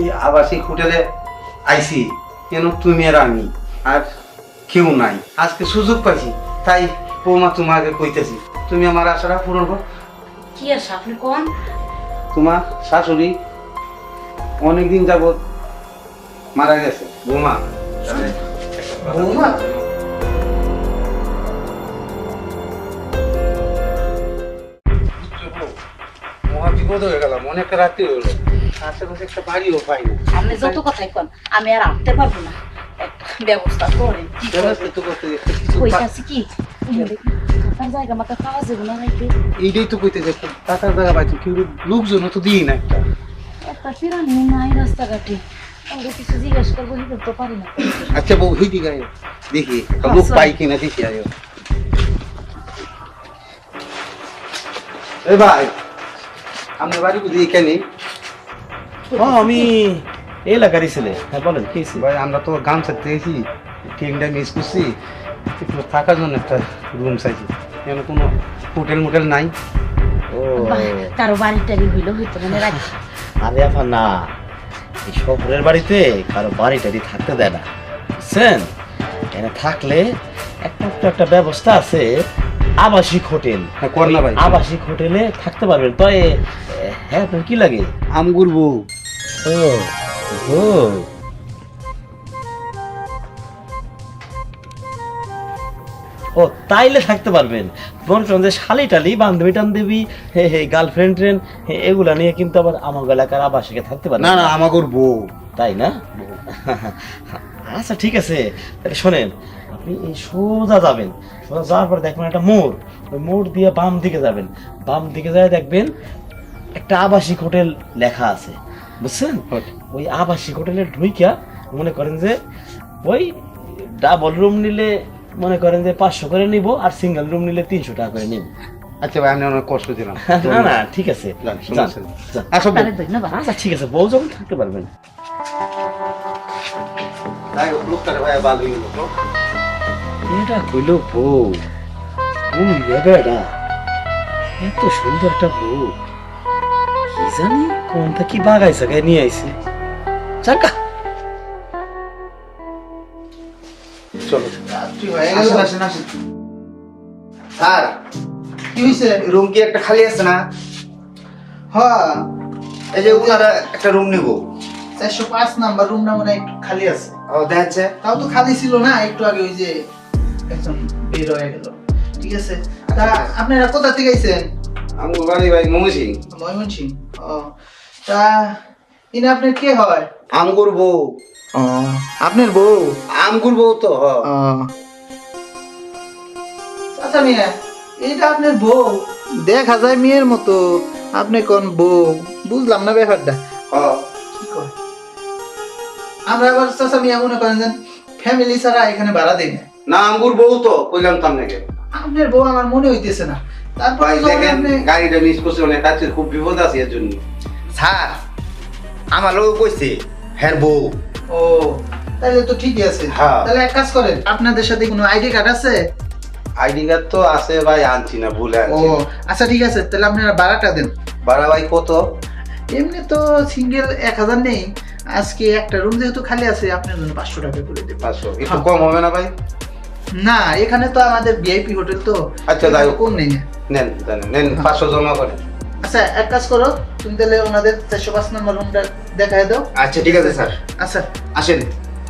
এই আবাসিক হোটেলে আইছি কেন তুমি আর আমি? আর কেউ নাই। আজকে সুযোগ পাইছি তাই বৌমা তোমাকে কইতেছি তুমি আমার আশাটা পূরণ কর। কি আছে আপনি কোন? তোমার শাশুড়ি অনেকদিন যাবৎ মারা গেছে বৌমা। বৌমা? মহা বিপদ হয়ে গেলাম অনেক রাত্রি হলো আশেপাশে একটা বাড়িও পাই। না আপনি যত কথাই কোন আমি আর আনতে পারব না। একটা ব্যবস্থা করেন কি ব্যবস্থা তো করতে গেছে, কিছু কই পা- আছে কি? আপনার জায়গা মাথা পাওয়া যাবে না নাকি? এইটাই তো কইতেছে টাকার জায়গা পাইছি কিন্তু লোকজন তো দিই না একটা। একটা নাই রাস্তাঘাটে। আমরা আচ্ছা বউ হেঁটে গায়ে দেখি লোক আচ্ছা। পাই কিনা দেখি আয়ো। এ ভাই আপনার বাড়ি বুঝি এখানে? ও আমি এই এলাকারই ছেলে। হ্যাঁ বলেন কি ভাই আমরা তো গান ছাড়তে গেছি ট্রেনটা মিস করছি। একটু থাকার জন্য একটা রুম চাইছি। কেন কোনো হোটেল মোটেল নাই? ও। কারও বাড়ি টাড়ি হইল? হইতো মানে রাখি। আরে আপা না। এই শহরের বাড়িতে কারও বাড়ি টাড়ি থাকতে দেয় না। বুঝছেন? এখানে থাকলে একটা তো একটা ব্যবস্থা আছে আবাসিক হোটেল। হ্যাঁ কর ভাই। আবাসিক হোটেলে থাকতে পারবেন। তো হ্যাঁ আপনার কি লাগে? আমগুর বউ। ও ও ও তাইলে থাকতে পারবেন। মনে করেন যে শালি টালি বান্ধবী টান্ধবী হে হে গার্লফ্রেন্ড ট্রেন এগুলা নিয়ে কিন্তু আবার আমার এলাকার আবাসিকে থাকতে পারবেন। না না আমাগুর বউ। তাই না? আচ্ছা ঠিক আছে। তাহলে শোনেন আপনি এই সোজা যাবেন। সোজা যাওয়ার পরে দেখবেন একটা মোড়। ওই মোড় দিয়ে বাম দিকে যাবেন। বাম দিকে যায় দেখবেন একটা আবাসিক হোটেল লেখা আছে। বুঝছেন? ওই আবাসিক হোটেলে ঢুইকা মনে করেন যে ওই ডাবল রুম নিলে মনে করেন যে পাঁচশো করে নিব আর সিঙ্গেল রুম নিলে তিনশো টাকা করে নিব। আচ্ছা ভাই আমি অনেক কষ্ট দিলাম। না না ঠিক আছে। আচ্ছা ঠিক আছে বউ যখন থাকতে পারবেন। এটা কইল বউ। বউ বেটা এত সুন্দর একটা বউ। কি জানি কোনটা কি বাগাইছে গায়ে নিয়ে আইছে চাকা চলো রাত্রি হয়ে গেল আসেন আসেন আসেন স্যার কি হয়েছে রুম কি একটা খালি আছে না হ্যাঁ এই যে ওনারা একটা রুম নিব চারশো পাঁচ নাম্বার রুমটা মনে হয় একটু খালি আছে ও দেখাচ্ছে তাও তো খালি ছিল না একটু আগে ওই যে একজন বের হয়ে গেল ঠিক আছে তা আপনারা কোথা থেকে আইছেন আমি বাড়ি ভাই ময়মনসিং ও তা ইনি আপনার কে হয়? আমগুর বউ। আপনার বউ? আমগুর বউ তো আচ্ছা মিয়া এইটা আপনার বউ? দেখা যায় মেয়ের মতো। আপনি কোন বউ? বুঝলাম না ব্যাপারটা। কি কয়? আমরা আবার চাচা মিয়া মনে করেন যে ফ্যামিলি ছাড়া এখানে ভাড়া দেই না। না আমগুর বউ তো কইলাম তো আপনাকে আপনার বউ আমার মনে হইতেছে না। তারপর দেখেন গাড়িটা মিস করছে অনেক কাছে খুব বিপদ আছে এর জন্য। স্যার আমার লোক কইছে হ্যাঁ বউ। ও তাহলে তো ঠিকই আছে। হ্যাঁ। তাহলে এক কাজ করেন আপনাদের সাথে কোনো আইডি কার্ড আছে? আইডি কার্ড তো আছে ভাই আনছি না ভুলে ও আচ্ছা ঠিক আছে তাহলে আপনারা ভাড়াটা দেন। ভাড়া ভাই কত? এমনি তো সিঙ্গেল এক হাজার নেই। আজকে একটা রুম যেহেতু খালি আছে আপনার জন্য পাঁচশো টাকা করে দেবো। পাঁচশো। একটু হ্যাঁ। কম হবে না ভাই? না এখানে তো আমাদের ভিআইপি হোটেল তো। আচ্ছা, যাই হোক। কম নেই? নেন নেন পাঁচশো জমা করেন আচ্ছা এক কাজ করো তুমি তাহলে ওনাদের চারশো পাঁচ নম্বর রুমটা দেখায় দাও। আচ্ছা ঠিক আছে স্যার। আচ্ছা আসেন।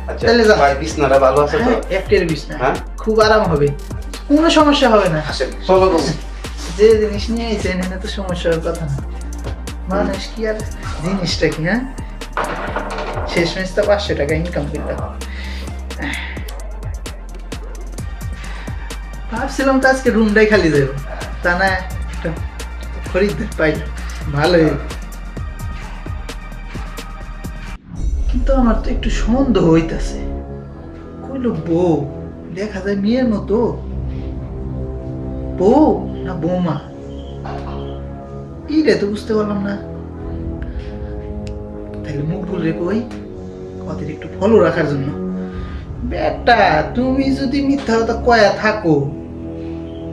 আচ্ছা তাহলে যান। ভাই বিছনাটা ভালো আছে তো? হ্যাঁ, একটের বিছনা। হ্যাঁ? খুব আরাম হবে। কোনো সমস্যা হবে না। আসেন চলো যে জিনিস নিয়ে এসেছেন এখানে তো সমস্যার কথা না। মানুষ কি আর জিনিসটা কি হ্যাঁ? শেষ মেশ তো পাঁচশো টাকা ইনকাম করলাম ভাবছিলাম তো আজকে রুমটাই খালি দেব। তা না একটা পাই ভালোই কিন্তু আমার তো একটু সন্দেহ হইতাছে। কইলো, বউ, দেখা যায় মেয়ের মতো। বউ না বৌমা? এইটা তো বুঝতে পারলাম না। তাহলে মুখ বলে কই? ওদের একটু ফলো রাখার জন্য। বেটা, তুমি যদি মিথ্যা কথা কয়া থাকো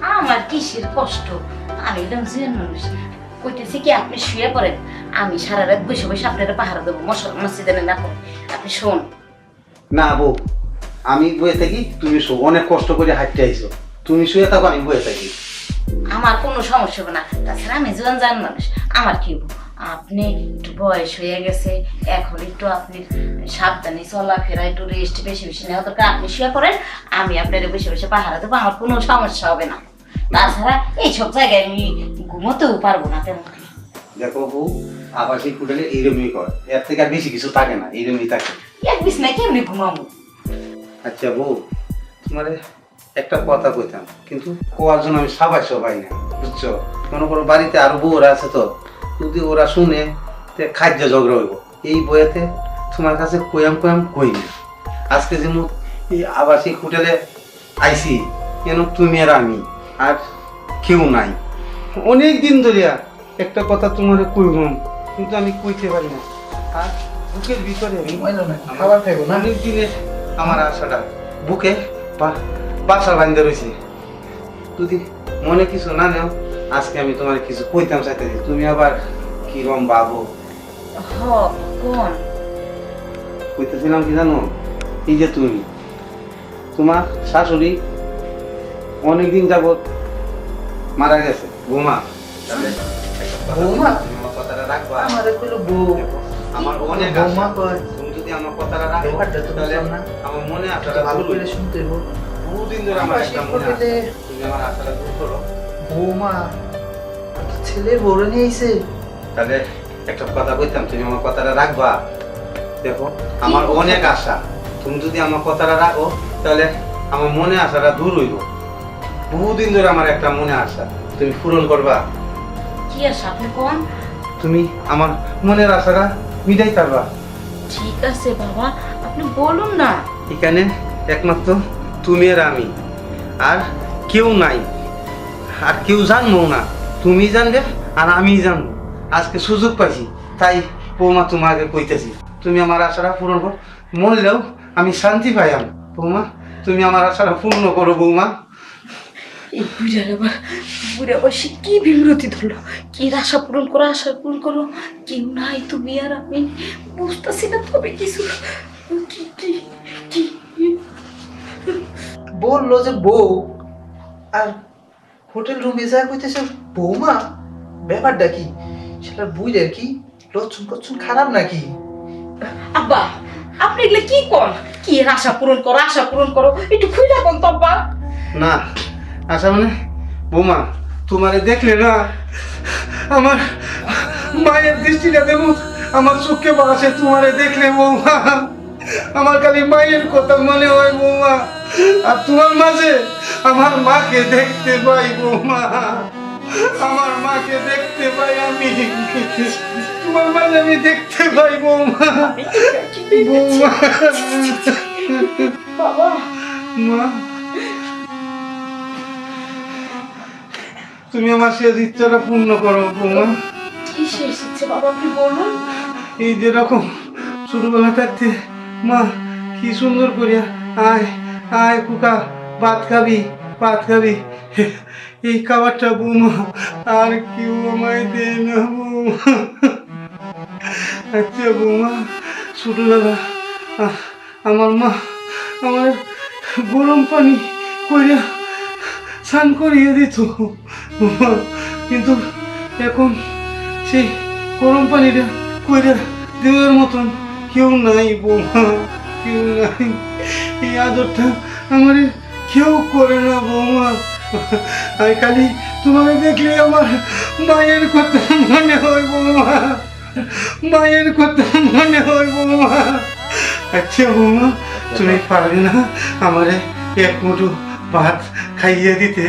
আমার কিসের কষ্ট? আমি একদম জুয়ান মানুষ। কইতেছি কি আপনি শুয়ে পড়েন। আমি সারা রাত বসে বসে আপনার পাহারা দেবো মশলা মসজিদে না আপনি শোন। না বউ আমি বয়ে থাকি তুমি শো। অনেক কষ্ট করে হাঁটতে আইছো। তুমি শুয়ে থাকো আমি বয়ে থাকি। আমার কোনো সমস্যা হবে না। তাছাড়া আমি জোয়ান জান মানুষ। আমার কি? আপনি একটু বয়স হয়ে গেছে এখন একটু আপনি সাবধানে চলাফেরা একটু রেস্ট বেশি বেশি নেওয়া দরকার। আপনি শুয়ে করেন আমি আপনার বসে বসে পাহারা দেবো আমার কোনো সমস্যা হবে না। তাছাড়া এইসব জায়গায় আমি ঘুমোতেও পারব না তেমন দেখো বউ আবাসিক হোটেলে এইরকমই কর। এর থেকে আর বেশি কিছু থাকে না এইরকমই থাকে। এক বিছনায় কেমনি ঘুমাবো? আচ্ছা বউ তোমারে একটা কথা কইতাম কিন্তু কোয়ার জন্য আমি সবাই সবাই না বুঝছ? মনে করো বাড়িতে আরও বউরা আছে তো যদি ওরা শুনে তে খাদ্য ঝগড়া হইব, এই বইয়েতে তোমার কাছে কয়াম কয়াম কই না আজকে যেমন এই আবাসিক হোটেলে আইসি কেন তুমি আর আমি আর কেউ নাই। অনেক দিন ধরিয়া একটা কথা তোমার কইলাম কিন্তু আমি কইতে পারি না। আর বুকের ভিতরে খাবার খাইবো না। অনেক দিনের আমার আশাটা বুকে বাসা বান্ধে রয়েছে যদি মনে কিছু না নেও আজকে আমি তোমার কিছু কইতাম চাইতে তুমি আবার কিরম ভাবো? হ কোন? কইতেছিলাম কি জানো? এই যে তুমি। তোমার শাশুড়ি অনেকদিন যাবত মারা গেছে বৌমা। কথাটা রাখবা আমারে বউ। আমার অনেক বৌমা কয়? তুমি যদি আমার কথাটা রাখো তাহলে আমার মনে আশাটা ভালো করে শুনতে বহুদিন ধরে আমার একটা মনে আছে তুমি আমার আশাটা দূর করো। বৌমা ছেলে বড় নিয়ে আইছে। তাহলে একটা কথা কইতাম তুমি আমার কথাটা রাখবা? দেখো আমার অনেক আশা। তুমি যদি আমার কথাটা রাখো তাহলে আমার মনে আশাটা দূর হইব। বহুদিন ধরে আমার একটা মনে আশা। তুমি পূরণ করবা? কি আছে আপনি কোন? তুমি আমার মনের আশাটা মিটাই পারবা। ঠিক আছে বাবা আপনি বলুন না। এখানে একমাত্র তুমি আর আমি। আর কেউ নাই। আর কেউ জানব না। তুমি জানবে আর আমি জানব। আজকে সুযোগ পাইছি তাই বৌমা তোমাকে কইতেছি তুমি আমার আশাটা পূরণ করো। মরলেও আমি শান্তি পাইয়াম। বৌমা তুমি আমার আশাটা পূর্ণ করো বৌমা। এই বুড়া বসে কি বিমরতি ধরলো? কি আশা পূরণ করো আশা পূরণ করো? কেউ নাই তুমি আর আমি। বুঝতেছি না তবে কিছু। কি কি কি? বলল যে বউ আর হোটেল রুমে যা কইতেছে বৌমা? ব্যাপারটা কি? সেটা বুঝলে কি লক্ষণ কচ্ছন খারাপ নাকি? আব্বা আপনি এগুলো কি কর কি এর আশা পূরণ করো আশা পূরণ করো? একটু খুলে কোন তো আব্বা। না আশা মানে বৌমা তোমারে দেখলে না আমার মায়ের দৃষ্টিটা দেবো আমার চোখে বাসে তোমারে দেখলে বৌমা। আমার খালি মায়ের কথা মনে হয় বৌমা। আর তোমার মাঝে আমার মাকে দেখতে পাই বৌমা। আমার মাকে দেখতে পাই আমি। তোমার মাঝে আমি দেখতে পাই বৌমা। বৌমা। বাবা। মা। তুমি আমার শেষ ইচ্ছাটা পূর্ণ করো বৌমা। কি শেষ ইচ্ছে বাবা আপনি বলুন। এই যেরকম ছোটবেলা থাকতে মা, কি সুন্দর করিয়া। আয় আয় কুকা ভাত খাবি ভাত খাবি। এই খাবারটা বৌমা, আর কেউ আমায় দে না বৌমা। আচ্ছা বৌমা ছোটবেলা আমার মা, আমার গরম পানি করিয়া স্নান করিয়ে দিত। কিন্তু এখন সেই গরম পানিটা কইরা দেওয়ার মতন কেউ নাই বৌমা কেউ নাই। এই আদরটা আমার কেউ করে না বৌমা। আর খালি তোমাকে দেখলে আমার মায়ের কথা মনে হয় বৌমা। মায়ের কথা মনে হয় বৌমা। আচ্ছা বৌমা, তুমি পারবে না আমারে এক মুঠো ভাত খাইয়ে দিতে।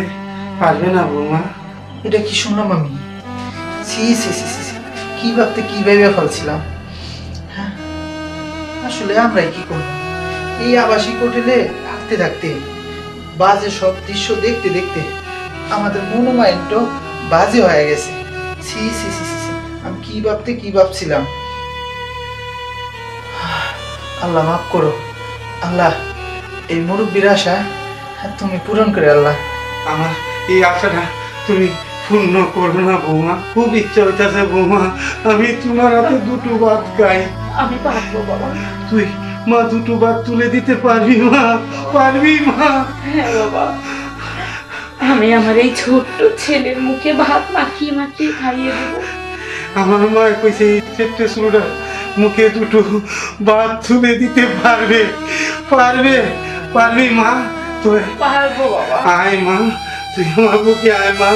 পারবে না বৌমা। এটা কি শুনলাম আমি? C C C C. কি ভাবতে কি ভেবে ফেলছিলাম? আসলে আমরাই কি করব? এই আবাসিক হোটেলে থাকতে থাকতে, বাজে সব দৃশ্য দেখতে দেখতে আমাদের মনোমাইন্ডও বাজে হয়ে গেছে। ছি ছি ছি ছি। আমি কি ভাবতে কি ভাবছিলাম? আল্লাহ মাফ করো। আল্লাহ, এই মুরব্বীর আশা তুমি পূরণ করে আল্লাহ। আমার এই আশাটা তুমি পূর্ণ করো না বৌমা। খুব ইচ্ছা হইতেছে বৌমা, আমি তোমার হাতে দুটো ভাত খাই। আমি পারব বাবা। তুই মা দুটো ভাত তুলে দিতে পারবি মা? পারবি মা? হ্যাঁ বাবা। আমি আমার এই ছোট্ট ছেলের মুখে ভাত মাখিয়ে মাখিয়ে খাইয়ে দেবো। আমার মা কইছে এই চেট্টে সুরটা মুখে দুটো ভাত তুলে দিতে পারবে। পারবে? পারবি মা? তুই পারব বাবা। আয় মা তুই আমার বুকে আয় মা।